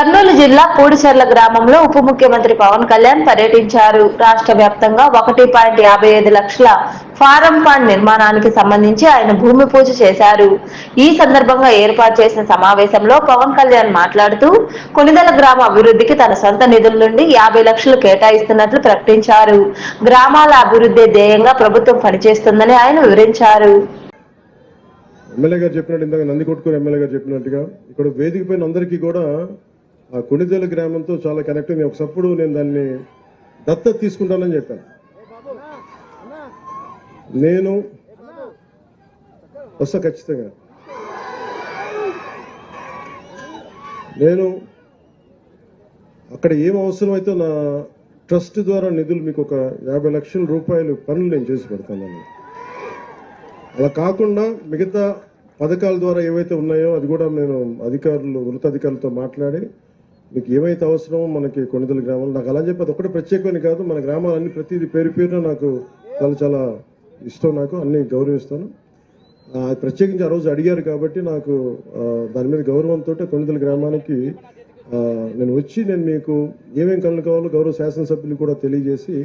కర్నూలు జిల్లా పూడిచెర్ల గ్రామంలో ఉప ముఖ్యమంత్రి పవన్ కళ్యాణ్ పర్యటించారు. రాష్ట్ర వ్యాప్తంగా ఒకటి పాయింట్ యాభై ఐదు లక్షల ఫారం ఫండ్ నిర్మాణానికి సంబంధించి ఆయన భూమి పూజ చేశారు. ఈ సందర్భంగా ఏర్పాటు చేసిన సమావేశంలో పవన్ కళ్యాణ్ మాట్లాడుతూ కొనిదల గ్రామ అభివృద్ధికి తన సొంత నిధుల నుండి యాభై లక్షలు కేటాయిస్తున్నట్లు ప్రకటించారు. గ్రామాల అభివృద్ధి ధ్యేయంగా ప్రభుత్వం పనిచేస్తుందని ఆయన వివరించారు. ఎమ్మెల్యే గారు చెప్పినట్టు ఇందాక నంది కొట్టుకుని ఎమ్మెల్యే గారు చెప్పినట్టుగా ఇక్కడ వేదిక పైన అందరికీ కూడా ఆ కొణిదేల గ్రామంతో చాలా కనెక్ట్ అయింది ఒకసప్పుడు నేను దాన్ని దత్తత తీసుకుంటానని చెప్పాను. నేను వస్తా ఖచ్చితంగా. నేను అక్కడ ఏం అవసరమైతే నా ట్రస్ట్ ద్వారా నిధులు మీకు ఒక యాభై లక్షల రూపాయలు పనులు నేను చేసి పెడతాను. అలా కాకుండా మిగతా పథకాల ద్వారా ఏవైతే ఉన్నాయో అది కూడా నేను అధికారులు ఉన్నతాధికారులతో మాట్లాడి మీకు ఏమైతే అవసరమో మనకి కొనిదల గ్రామాలు. నాకు అలా చెప్పి అది ఒకటి ప్రత్యేకమైన కాదు మన గ్రామాలన్నీ ప్రతిదీ పేరు పేరున నాకు చాలా చాలా ఇష్టం నాకు అన్ని గౌరవిస్తాను. ప్రత్యేకించి ఆ రోజు అడిగారు కాబట్టి నాకు దాని మీద గౌరవంతో కొనిదల గ్రామానికి నేను వచ్చి నేను మీకు ఏమేమి కళ్ళు కావాలో గౌరవ శాసనసభ్యులు కూడా తెలియజేసి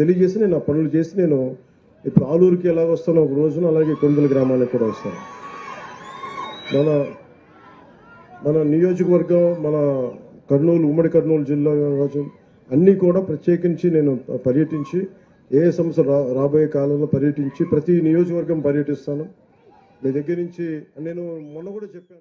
తెలియజేసి నేను ఆ పనులు చేసి నేను ఇప్పుడు ఆలూరుకి ఎలా వస్తానో ఒక రోజున అలాగే కొనిదల గ్రామానికి కూడా వస్తాను. మన మన నియోజకవర్గం మన కర్నూలు ఉమ్మడి కర్నూలు జిల్లా రాజ్యం అన్నీ కూడా ప్రత్యేకించి నేను పర్యటించి ఏ సమస్య రా రాబోయే కాలంలో పర్యటించి ప్రతి నియోజకవర్గం పర్యటిస్తాను. మీ దగ్గర నుంచి నేను మొన్న కూడా చెప్పాను.